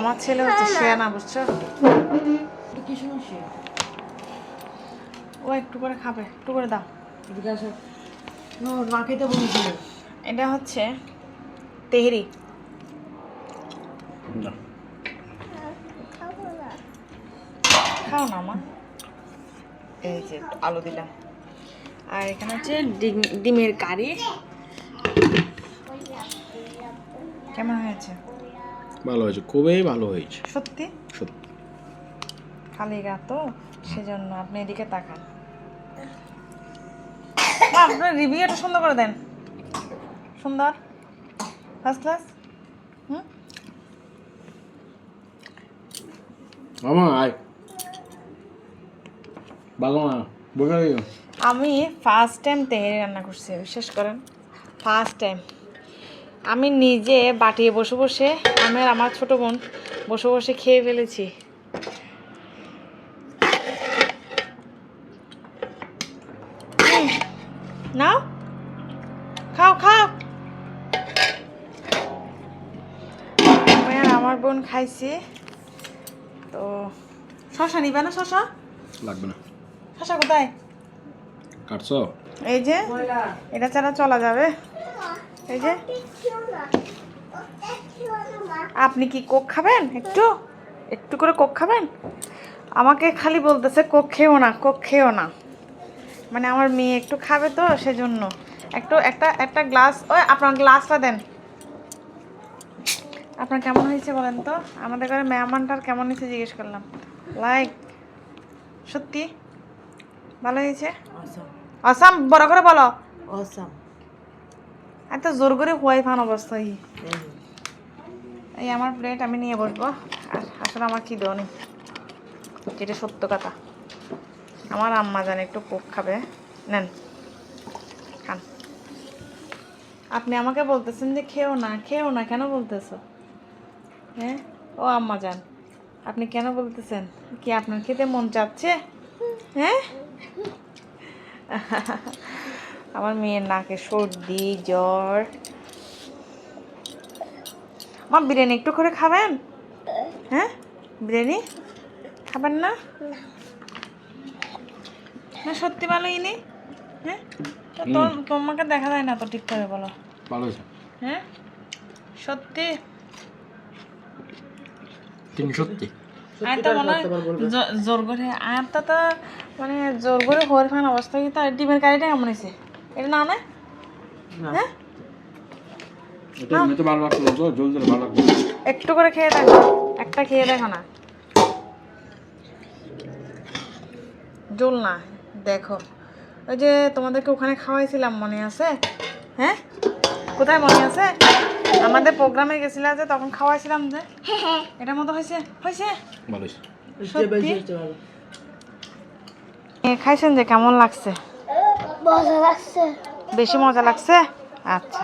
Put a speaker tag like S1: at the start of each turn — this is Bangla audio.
S1: আমার ছেলে হচ্ছে শেয়া না বুঝছ?
S2: এটা কি সমস্যা
S1: ও একটু করে খাবে একটু করে দাও।
S2: এদিকে আসো। না মা
S1: এটা হচ্ছে তেহরি। খাও না মা। এই যে একটু আলু দিলাম। আর এখানে হচ্ছে ডিম- ডিমের কারি। কেমন হয়েছে?
S3: ভালো হয়েছে খুবই ভালো হয়েছে।
S1: সত্যি?
S3: সত্যি।
S1: খালি গা তো সেজন্য আপনি এদিকে তাকান। আপনার রিভিউটা সুন্দর করে দেন। সুন্দর? ফার্স্ট ক্লাস হুম?
S3: মামা আয়। ভালো না বসে
S1: আমি ফার্স্ট টাইম তেহেরি রান্না করছি বিশ্বাস করেন। ফার্স্ট টাইম আমি নিজে বাটিয়ে বসে বসে আমি আর আমার ছোট বোন বসে বসে খেয়ে ফেলেছি। নাও। খাও খাও। আমি আর আমার বোন খাইছি। তো শশা নিবে না শশা?
S3: লাগবে না।
S1: শশা কোথায়?
S3: কাটছো?
S1: এই যে এটা ছাড়া চলা যাবে। এই যে। আপনি কি কোক খাবেন? একটু? একটু করে কোক খাবেন? আমাকে খালি বলতেছে কোক খেও না কোক খেও না। মানে আমার মেয়ে একটু খাবে তো সেজন্য। একটু একটা একটা গ্লাস ওই আপনার গ্লাসটা দেন। আপনার কেমন হয়েছে বলেন তো? আমাদের ঘরে মেহমানটার কেমন হয়েছে জিজ্ঞেস করলাম। লাইক সত্যি? ভালো হয়েছে?
S2: অসাম
S1: বড় করে বলো।
S2: অসাম
S1: এত জোর করে হোয়াই ফান অবস্থা এই এই আমার প্লেট আমি নিয়ে বসবো। আর আসলে আমার কি দেওয়া নেই যেটা সত্য কথা। আমার আম্মা জানে একটু কোক খাবে। নেন, খান। আপনি আমাকে বলতেছেন যে খেও না খেও না, কেন বলতেছো? হ্যাঁ ও আম্মা যান আপনি কেন বলতেছেন? কি আপনার খেতে মন চাচ্ছে? হ্যাঁ? আমার মেয়ের নাকে সর্দি জ্বর। মা বিরিয়ানি একটু করে খাবেন? হ্যাঁ? বিরিয়ানি? খাবেন না? না সত্যি ভালো ইনি। হ্যাঁ? তো- তোমাকে দেখা যায় না তো ঠিক করে বলো।
S3: ভালো
S1: হ্যাঁ? সত্যি?
S3: তুমি সত্যি?
S1: মনে হয় জোর করে আর তো মানে জোর করে হওয়ার ফান অবস্থা কি? তার ডিমের কারিটা কেমন হয়েছে? এটা না না। হ্যাঁ?
S3: এটা এমনিতে ভালো লাগছিল তো জলদি ভালো লাগবে।
S1: একটু করে খেয়ে দেখো একটা খেয়ে দেখো না। জল না দেখো। ওই যে তোমাদেরকে ওখানে খাওয়াইছিলাম মনে আছে? হ্যাঁ? কোথায় মনে আছে? আমাদের প্রোগ্রামে গেছিলাম যে তখন খাওয়াইছিলাম যে। এটার মতো হয়েছে হয়েছে? খাইছেন যে কেমন
S4: লাগছে?
S1: বেশি মজা লাগছে? আচ্ছা।